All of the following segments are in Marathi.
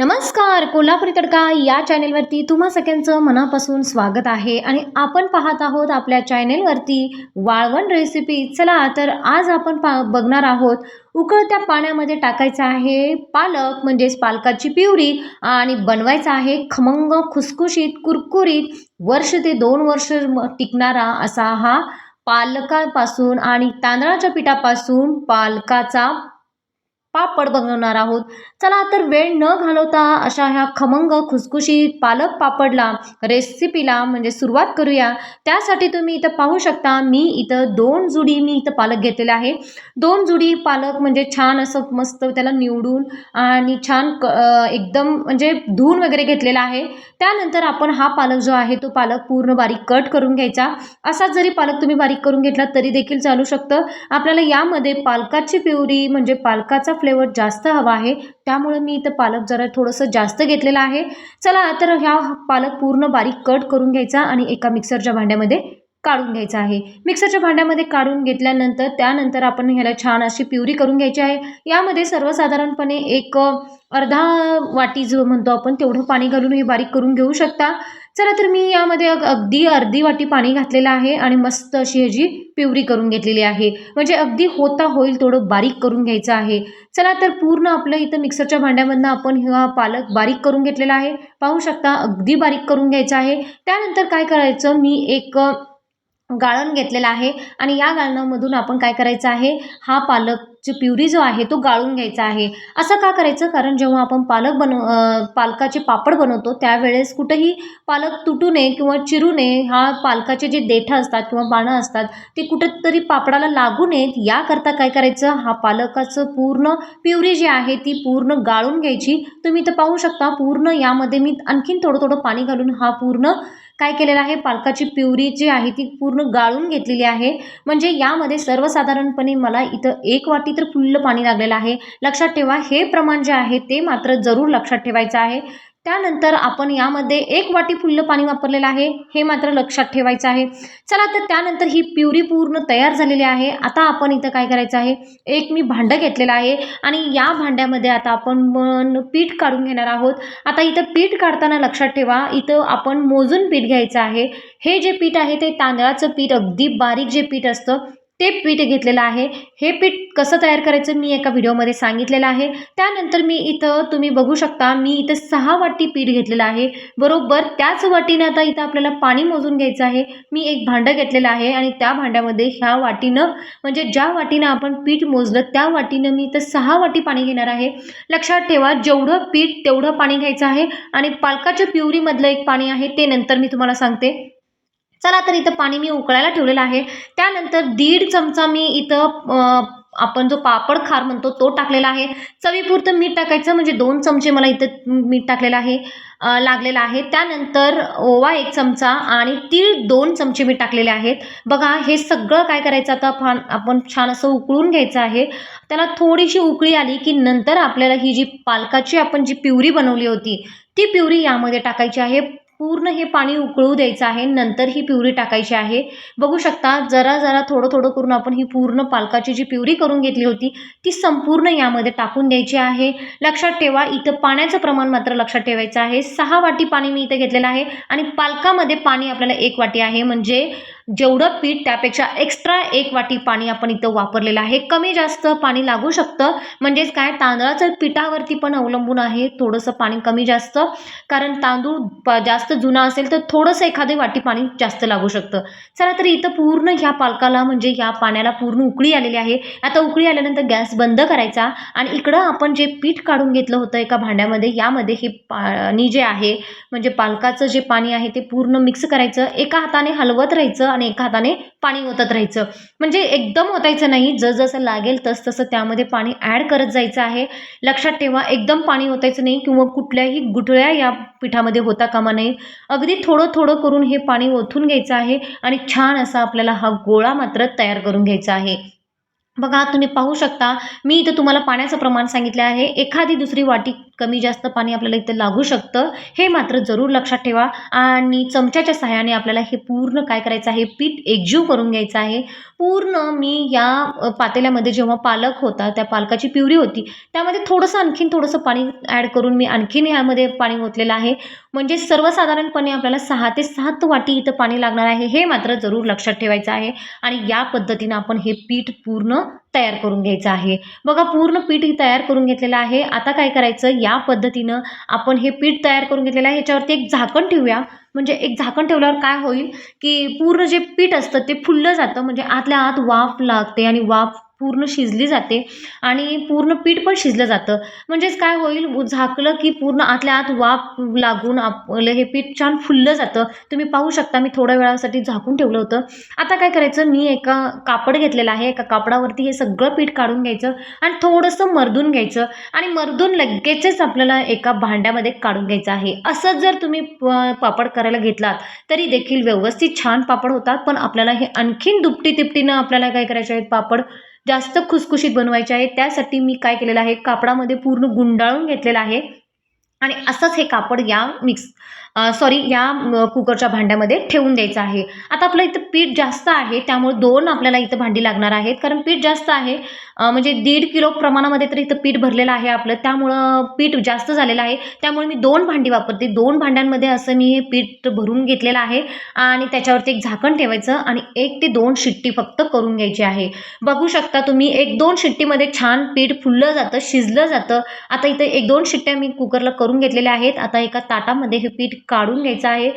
नमस्कार कोल्हापुरी तडका या चॅनेलवरती तुम्हा सगळ्यांचं मनापासून स्वागत आहे आणि आपण पाहत आहोत आपल्या चॅनेलवरती वाळवण रेसिपी चला तर आज आपण पा बघणार आहोत उकळत्या पाण्यामध्ये टाकायचं आहे पालक म्हणजेच पालकाची पिवरी आणि बनवायचं आहे खमंग खुसखुशीत कुरकुरीत वर्ष ते दोन वर्ष टिकणारा असा हा पालकापासून आणि तांदळाच्या पिठापासून पालकाचा पापड बनवणार आहोत. चला तर वेळ न घालवता अशा ह्या खमंग खुसखुशीत पालक पापडला रेसिपीला म्हणजे सुरुवात करूया. त्यासाठी तुम्ही इथं पाहू शकता मी इथं दोन जुडी मी इथं पालक घेतलेला आहे. दोन जुडी पालक म्हणजे छान असं मस्त त्याला निवडून आणि छान क एकदम म्हणजे धुवून वगैरे घेतलेला आहे. त्यानंतर आपण हा पालक जो आहे तो पालक पूर्ण बारीक कट करून घ्यायचा. असाच जरी पालक तुम्ही बारीक करून घेतला तरी देखील चालू शकतं. आपल्याला यामध्ये पालकाची प्युरी म्हणजे पालकाचा फ्लेवर जास्त हवा आहे. त्यामुळे मी इथं पालक जरा थोडंसं जास्त घेतलेलं आहे. चला तर ह्या पालक पूर्ण बारीक कट करून घ्यायचा आणि एका मिक्सरच्या भांड्यामध्ये काढून घ्यायचा आहे. मिक्सरच्या भांड्यामध्ये काढून घेतल्यानंतर त्यानंतर आपण ह्याला छान अशी प्युरी करून घ्यायची आहे. यामध्ये सर्वसाधारणपणे एक अर्धा वाटी जो म्हणतो आपण तेवढं पाणी घालून हे बारीक करून घेऊ शकता. चला तर मी यामध्ये अग अगदी अर्धी वाटी पाणी घातलेलं आहे आणि मस्त अशी ह्याची पिवरी करून घेतलेली आहे. म्हणजे अगदी होता होईल थोडं बारीक करून घ्यायचं आहे. चला तर पूर्ण आपलं इथं मिक्सरच्या भांड्यामधनं आपण हा पालक बारीक करून घेतलेला आहे. पाहू शकता अगदी बारीक करून घ्यायचा आहे. त्यानंतर काय करायचं मी एक गाळण घेतलेला आहे. आणि या गाळणामधून आपण काय करायचं आहे? हा पालकची प्युरी जो आहे तो गाळून घ्यायचा आहे. असं का करायचं? कारण जेव्हा आपण पालक बनव पालकाचे पापड बनवतो त्यावेळेस कुठंही पालक तुटू नये किंवा चिरू नये हा पालकाचे जे देठं असतात किंवा पानं असतात ते कुठंतरी पापडाला लागू नयेत. याकरता काय करायचं? हा पालकाचं पूर्ण प्युरी जी आहे ती पूर्ण गाळून घ्यायची. तुम्ही तर पाहू शकता पूर्ण यामध्ये मी आणखीन थोडं थोडं पाणी घालून हा पूर्ण काय केलेलं आहे? पालकाची प्युरी जी आहे ती पूर्ण गाळून घेतलेली आहे. म्हणजे यामध्ये सर्वसाधारणपणे मला इथं एक वाटी तर फुल्ल पाणी लागलेलं आहे. लक्षात ठेवा हे प्रमाण जे आहे ते मात्र जरूर लक्षात ठेवायचं आहे. त्यानंतर आपण यामध्ये एक वाटी फुल्ल पाणी वापरलेलं आहे. हे मात्र लक्षात ठेवायचं आहे. चला तर त्यानंतर ही प्युरी पूर्ण तयार झालेली आहे. आता आपण इथं काय करायचं आहे? एक मी भांडं घेतलेलं आहे आणि या भांड्यामध्ये आता आपण मन पीठ काढून घेणार आहोत. आता इथं पीठ काढताना लक्षात ठेवा इथं आपण मोजून पीठ घ्यायचं आहे. हे जे पीठ आहे ते तांदळाचं पीठ अगदी बारीक जे पीठ असतं ते पीठ घेतलेलं आहे. हे पीठ कसं तयार करायचं मी एका व्हिडिओमध्ये सांगितलेलं आहे. त्यानंतर मी इथं तुम्ही बघू शकता मी इथं सहा वाटी पीठ घेतलेलं आहे. बरोबर त्याच वाटीनं आता इथं आपल्याला पाणी मोजून घ्यायचं आहे. मी एक भांडं घेतलेलं आहे आणि त्या भांड्यामध्ये ह्या वाटीनं म्हणजे ज्या वाटीनं आपण पीठ मोजलं त्या वाटीनं मी इथं सहा वाटी पाणी घेणार आहे. लक्षात ठेवा जेवढं पीठ तेवढं पाणी घ्यायचं आहे आणि पालकाच्या प्युरीमधलं एक पाणी आहे ते नंतर मी तुम्हाला सांगते. चला तर इथं पाणी मी उकळायला ठेवलेलं आहे. त्यानंतर दीड चमचा मी इथं आपण जो पापड खार म्हणतो तो टाकलेला आहे. चवीपुरतं मीठ टाकायचं म्हणजे दोन चमचे मला इथं मीठ टाकलेलं आहे लागलेलं आहे. त्यानंतर ओवा एक चमचा आणि तीळ दोन चमचे मी टाकलेले आहेत. बघा हे सगळं काय करायचं आता? फान आपण छान असं उकळून घ्यायचं आहे. त्याला थोडीशी उकळी आली की नंतर आपल्याला ही जी पालकाची आपण जी पिवरी बनवली होती ती पिवरी यामध्ये टाकायची आहे. पूर्ण हे पाणी उकळू द्यायचं आहे नंतर ही प्युरी टाकायची आहे. बघू शकता जरा जरा थोडं थोडं करून आपण ही पूर्ण पालकाची जी प्युरी करून घेतली होती ती संपूर्ण यामध्ये टाकून द्यायची आहे. लक्षात ठेवा इथं पाण्याचं प्रमाण मात्र लक्षात ठेवायचं आहे. सहा वाटी पाणी मी इथं घेतलेलं आहे आणि पालकामध्ये पाणी आपल्याला एक वाटी आहे. म्हणजे जेवढं पीठ त्यापेक्षा एक्स्ट्रा एक वाटी पाणी आपण इथं वापरलेलं आहे. कमी जास्त पाणी लागू शकतं. म्हणजेच काय? तांदळाचं पिठावरती पण अवलंबून आहे थोडंसं पाणी कमी जास्त. कारण तांदूळ प जास्त जुना असेल तर थोडंसं एखादे वाटी पाणी जास्त लागू शकतं. चला तर इथं पूर्ण ह्या पालकाला म्हणजे ह्या पाण्याला पूर्ण उकळी आलेली आहे. आता उकळी आल्यानंतर गॅस बंद करायचा आणि इकडं आपण जे पीठ काढून घेतलं होतं एका भांड्यामध्ये यामध्ये हे पाणी जे आहे म्हणजे पालकाचं जे पाणी आहे ते पूर्ण मिक्स करायचं. एका हाताने हलवत राहायचं हाताने एक हाताने पाणी ओतत राहायचं. म्हणजे एकदम ओतायचं नाही जसं लागेल तस तसं त्यामध्ये पाणी ॲड करत जायचं आहे. लक्षात ठेवा एकदम पाणी ओतायचं नाही किंवा कुठल्याही गुठळ्या या पिठामध्ये होता कामा नाही अगदी थोडं थोडं करून हे पाणी ओतून घ्यायचं आहे आणि छान असा आपल्याला हा गोळा मात्र तयार करून घ्यायचा आहे. बघा तुम्ही पाहू शकता मी इथं तुम्हाला पाण्याचं प्रमाण सांगितलं आहे. एखादी दुसरी वाटी कमी जास्त पाणी आपल्याला इथं लागू शकतं. हे मात्र जरूर लक्षात ठेवा आणि चमच्याच्या सहाय्याने आपल्याला हे पूर्ण काय करायचं आहे? पीठ एकजीव करून घ्यायचं आहे. पूर्ण मी या पातेल्यामध्ये जेव्हा पालक होता त्या पालकाची प्युरी होती त्यामध्ये थोडंसं आणखीन थोडंसं पाणी ॲड करून मी आणखीन यामध्ये पाणी ओतलेलं आहे. म्हणजे सर्वसाधारणपणे आपल्याला सहा ते सात वाटी इथं पाणी लागणार आहे हे मात्र जरूर लक्षात ठेवायचं आहे. आणि या पद्धतीनं आपण हे पीठ पूर्ण तयार करून घ्यायचं आहे. बघा पूर्ण पीठ ही तयार करून घेतलेलं आहे. आता काय करायचं? या पद्धतीनं आपण हे पीठ तयार करून घेतलेलं आहे. ह्याच्यावरती एक झाकण ठेवूया. म्हणजे एक झाकण ठेवल्यावर काय होईल? की पूर्ण जे पीठ असतं ते फुललं जातं. म्हणजे आतल्या आत वाफ लागते आणि वाफ पूर्ण शिजली जाते आणि पूर्ण पीठ पण शिजलं जातं. म्हणजेच काय होईल? झाकलं की पूर्ण आतल्या आत वाफ लागून आपलं हे पीठ छान फुललं जातं. तुम्ही पाहू शकता मी थोड्या वेळासाठी झाकून ठेवलं होतं. आता काय करायचं? मी एका कापड घेतलेलं आहे. एका कापडावरती हे सगळं पीठ काढून घ्यायचं आणि थोडंसं मर्दून घ्यायचं आणि मर्दून लगेचच आपल्याला एका भांड्यामध्ये काढून घ्यायचं आहे. असंच जर तुम्ही प- पापड करायला घेतलात तरी देखील व्यवस्थित छान पापड होतात. पण आपल्याला हे आणखीन दुपटी तिपटीनं आपल्याला काय करायचे आहेत? पापड जास्त खुसखुशीत बनवायचे आहे. त्यासाठी मी काय केलेलं आहे? कापडामध्ये पूर्ण गुंडाळून घेतलेलं आहे. आणि असंच हे कापड या मिक्स सॉरी या कुकरच्या भांड्यामध्ये ठेवून द्यायचं आहे. आता आपलं इथं पीठ जास्त आहे त्यामुळे दोन आपल्याला इथं भांडी लागणार आहेत. कारण पीठ जास्त आहे म्हणजे दीड किलो प्रमाणामध्ये तर इथं पीठ भरलेलं आहे आपलं. त्यामुळं पीठ जास्त झालेलं आहे. त्यामुळे मी दोन भांडी वापरते. दोन भांड्यांमध्ये असं मी हे पीठ भरून घेतलेलं आहे आणि त्याच्यावरती एक झाकण ठेवायचं आणि एक ते दोन शिट्टी फक्त करून घ्यायची आहे. बघू शकता तुम्ही एक दोन शिट्टीमध्ये छान पीठ फुललं जातं शिजलं जातं. आता इथं एक दोन शिट्ट्या मी कुकरला करून घेतलेल्या आहेत. आता एका ताटामध्ये हे पीठ काढून घ्यायचा आहे.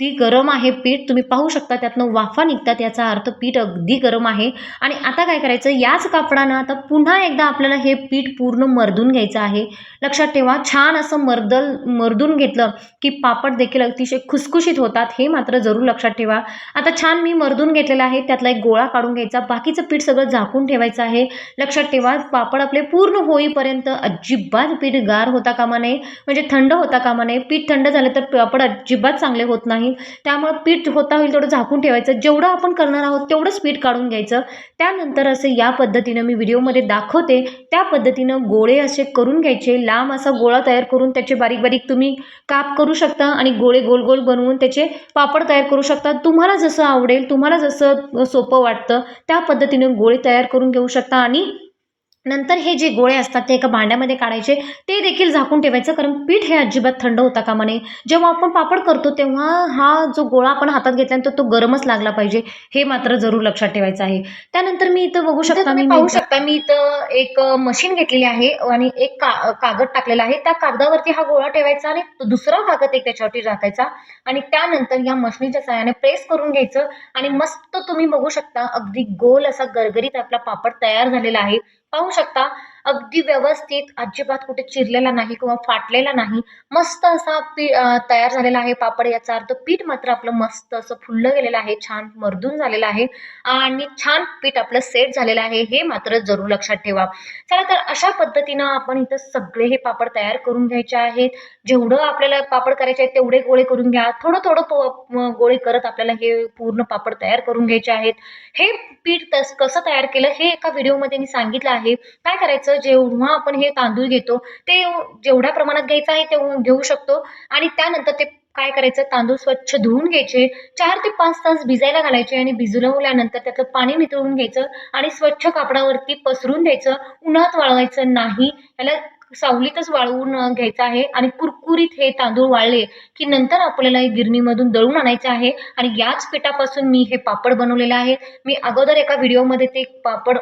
अगदी गरम आहे पीठ. तुम्ही पाहू शकता त्यातनं वाफा निघतात याचा अर्थ पीठ अगदी गरम आहे. आणि आता काय करायचं? याच कापडानं आता पुन्हा एकदा आपल्याला हे पीठ पूर्ण मर्दून घ्यायचं आहे. लक्षात ठेवा छान असं मर्दल मर्दून घेतलं की पापड देखील अतिशय खुसखुशीत होतात हे मात्र जरूर लक्षात ठेवा. आता छान मी मर्दून घेतलेला आहे त्यातला एक गोळा काढून घ्यायचा. बाकीचं पीठ सगळं झाकून ठेवायचं आहे. लक्षात ठेवा पापड आपले पूर्ण होईपर्यंत अजिबात पीठ गार होता कामा नये. म्हणजे थंड होता कामा नये. पीठ थंड झालं तर पापड अजिबात चांगले होत नाही त्यामुळं पीठ होता होईल तेवढं झाकून ठेवायचं. जेवढं आपण करणार आहोत तेवढंच पीठ काढून घ्यायचं. त्यानंतर असे या पद्धतीनं मी व्हिडिओमध्ये दाखवते. त्या पद्धतीनं गोळे असे करून घ्यायचे. लांब असा गोळा तयार करून त्याचे बारीक बारीक तुम्ही काप करू शकता आणि गोळे गोल गोल बनवून त्याचे पापड तयार करू शकता. तुम्हाला जसं आवडेल तुम्हाला जसं सोपं वाटतं त्या पद्धतीनं गोळे तयार करून घेऊ शकता आणि नंतर हे जे गोळे असतात ते एका भांड्यामध्ये काढायचे ते देखील झाकून ठेवायचं कारण पीठ हे अजिबात थंड होता कामा नये. जेव्हा आपण पापड करतो तेव्हा हा जो गोळा आपण हातात घेतल्यानंतर तो गरमच लागला पाहिजे हे मात्र जरूर लक्षात ठेवायचं आहे. त्यानंतर मी इथं बघू शकता मी पाहू शकता मी इथं एक मशीन घेतलेली आहे आणि एक का कागद टाकलेला आहे. त्या कागदावरती हा गोळा ठेवायचा आणि दुसरा कागद एक त्याच्यावरती टाकायचा आणि त्यानंतर या मशीनीच्या सहाय्याने प्रेस करून घ्यायचं आणि मस्त तुम्ही बघू शकता अगदी गोल असा गरगरीत आपला पापड तयार झालेला आहे. पाहू शकता. अगदी व्यवस्थित अजिबात कुठे चिरलेला नाही किंवा फाटलेला नाही. मस्त असा पी तयार झालेला आहे पापड याचा अर्थ पीठ मात्र आपलं मस्त असं फुललं गेलेलं आहे छान मर्दून झालेलं आहे आणि छान पीठ आपलं सेट झालेलं आहे हे मात्र जरूर लक्षात ठेवा. चला तर अशा पद्धतीनं आपण इथं सगळे हे पापड तयार करून घ्यायचे आहेत. जेवढं आपल्याला पापड करायचे आहेत तेवढे गोळे करून घ्या. थोडं थोडं गोळे करत आपल्याला हे पूर्ण पापड तयार करून घ्यायचे आहेत. हे पीठ तस कसं तयार केलं हे एका व्हिडिओमध्ये मी सांगितलं आहे. काय करायचं? जेव्हा आपण हे तांदूळ घेतो ते जेवढ्या प्रमाणात घ्यायचं आहे तेवढं घेऊ शकतो. आणि त्यानंतर ते काय करायचं? तांदूळ स्वच्छ धुवून घ्यायचे. चार ते पाच तास भिजायला घालायचे आणि भिजवल्यानंतर त्यातलं पाणी नितळून घ्यायचं आणि स्वच्छ कापडावरती पसरून द्यायचं. उन्हात वाळवायचं नाही. याला सावलीतच वाळवून घ्यायचं आहे आणि कुरकुरीत हे तांदूळ वाळले की नंतर आपल्याला हे गिरणीमधून दळून आणायचे आहे. आणि याच पिठापासून मी हे पापड बनवलेलं आहे. मी अगोदर एका व्हिडिओमध्ये ते पापड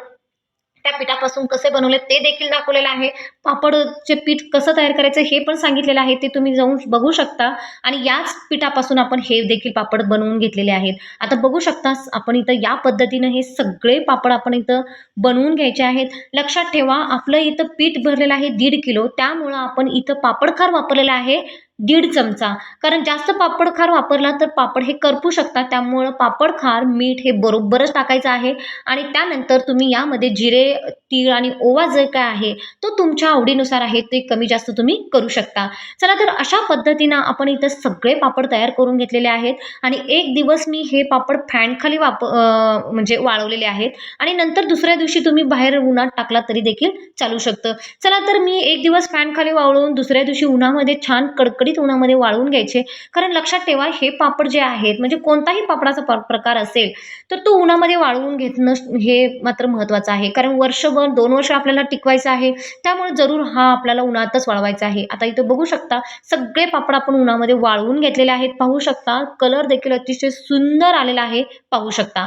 त्या पिठापासून कसे बनवले ते देखील दाखवलेलं आहे. पापडचे पीठ कसं तयार करायचं हे पण सांगितलेलं आहे. ते तुम्ही जाऊन बघू शकता. आणि याच पिठापासून आपण हे देखील पापड बनवून घेतलेले आहेत. आता बघू शकता आपण इथं या पद्धतीनं हे सगळे पापड आपण इथं बनवून घ्यायचे आहेत. लक्षात ठेवा आपलं इथं पीठ भरलेलं आहे दीड किलो. त्यामुळं आपण इथं पापडखार वापरलेला आहे. दीड चमचा. कारण जास्त पापड खार वापरला तर पापड हे करपू शकतात. त्यामुळं पापड खार मीठ हे बरोबरच टाकायचं आहे. आणि त्यानंतर तुम्ही यामध्ये जिरे तीळ आणि ओवा जे काय आहे तो तुमच्या आवडीनुसार आहे ते कमी जास्त तुम्ही करू शकता. चला तर अशा पद्धतीनं आपण इथं सगळे पापड तयार करून घेतलेले आहेत. आणि एक दिवस मी हे पापड फॅनखाली वाप म्हणजे वाळवलेले आहेत. आणि नंतर दुसऱ्या दिवशी तुम्ही बाहेर उन्हात टाकला तरी देखील चालू शकतं. चला तर मी एक दिवस फॅनखाली वाळवून दुसऱ्या दिवशी उन्हामध्ये छान कडकड कडकडीत उन्हामध्ये वाळवून घ्यायचे. कारण लक्षात ठेवा हे पापड जे आहेत म्हणजे कोणताही पापडाचा प्रकार असेल तर तो उन्हामध्ये वाळवून घेतणं हे मात्र महत्त्वाचं आहे. कारण वर्षभर दोन वर्ष आपल्याला टिकवायचं आहे त्यामुळे जरूर हा आपल्याला उन्हातच वाळवायचा आहे. आता इथं बघू शकता सगळे पापड आपण उन्हामध्ये वाळवून घेतलेले आहेत. पाहू शकता कलर देखील अतिशय सुंदर आलेला आहे. पाहू शकता.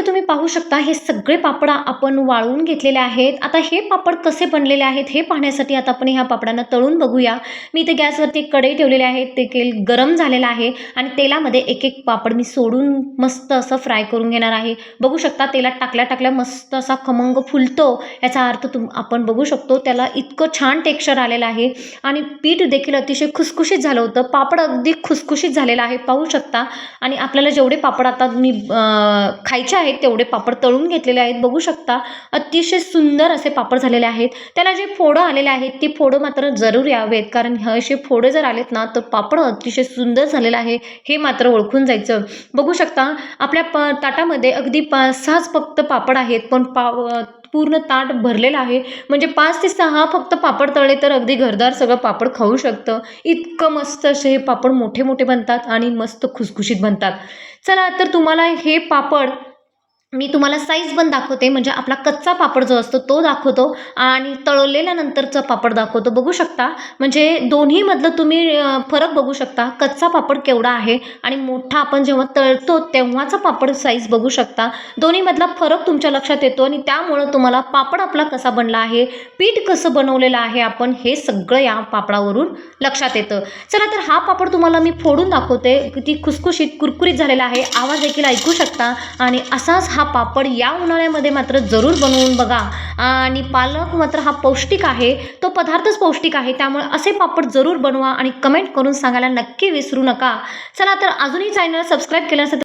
आता इथं तुम्ही पाहू शकता हे सगळे पापड आपण वाळवून घेतलेले आहेत. आता हे पापड कसे बनलेले आहेत हे पाहण्यासाठी आता आपण ह्या पापडांना तळून बघूया. मी इथे गॅसवरती कढई ठेवलेले आहे ते तेल गरम झालेलं आहे आणि तेलामध्ये एक एक पापड मी सोडून मस्त असं फ्राय करून घेणार आहे. बघू शकता तेलात टाकल्या टाकल्या मस्त असा खमंग फुलतो याचा अर्थ तुम आपण बघू शकतो त्याला इतकं छान टेक्स्चर आलेलं आहे. आणि पीठ देखील अतिशय खुसखुशीत झालं होतं. पापड अगदी खुसखुशीत झालेलं आहे पाहू शकता. आणि आपल्याला जेवढे पापड आता मी खायचे आहेत तेवढे पापड तळून घेतलेले आहेत. बघू शकता अतिशय सुंदर असे पापड झालेले आहेत. त्याला जे फोडं आलेले आहेत ती फोडं मात्र जरूर यावेत. कारण हे असे फोडे जर आलेत ना तर पापड अतिशय सुंदर झालेलं आहे हे मात्र ओळखून जायचं. बघू शकता आपल्या प ताटामध्ये अगदी पा सहाच फक्त पापड आहेत. पण पा पूर्ण ताट भरलेलं आहे. म्हणजे पाच ते सहा फक्त पापड तळले तर अगदी घरदार सगळं पापड खाऊ शकतं. इतकं मस्त असे हे पापड मोठे मोठे बनतात आणि मस्त खुसखुशीत बनतात. चला तर तुम्हाला हे पापड मी तुम्हाला साईज पण दाखवते म्हणजे आपला कच्चा पापड जो असतो तो दाखवतो आणि तळलेल्यानंतरचा पापड दाखवतो. बघू शकता म्हणजे दोन्हीमधलं तुम्ही फरक बघू शकता कच्चा पापड केवढा आहे आणि मोठा आपण जेव्हा तळतो तेव्हाचा पापड साईज बघू शकता. दोन्हीमधला फरक तुमच्या लक्षात येतो आणि त्यामुळं तुम्हाला पापड आपला कसा बनला आहे पीठ कसं बनवलेलं आहे आपण हे सगळं या पापडावरून लक्षात येतं. चला तर हा पापड तुम्हाला मी फोडून दाखवते. किती खुसखुशीत कुरकुरीत झालेला आहे. आवाज देखील ऐकू शकता आणि असाच हा पापड या उन्हाळ्यामध्ये मात्र जरूर बनवून बघा. आणि पालक मात्र हा पौष्टिक आहे. तो पदार्थच पौष्टिक आहे. त्यामुळे असे पापड जरूर बनवा आणि कमेंट करून सांगायला नक्की विसरू नका. चला तर अजूनही चॅनल सबस्क्राईब केलं असेल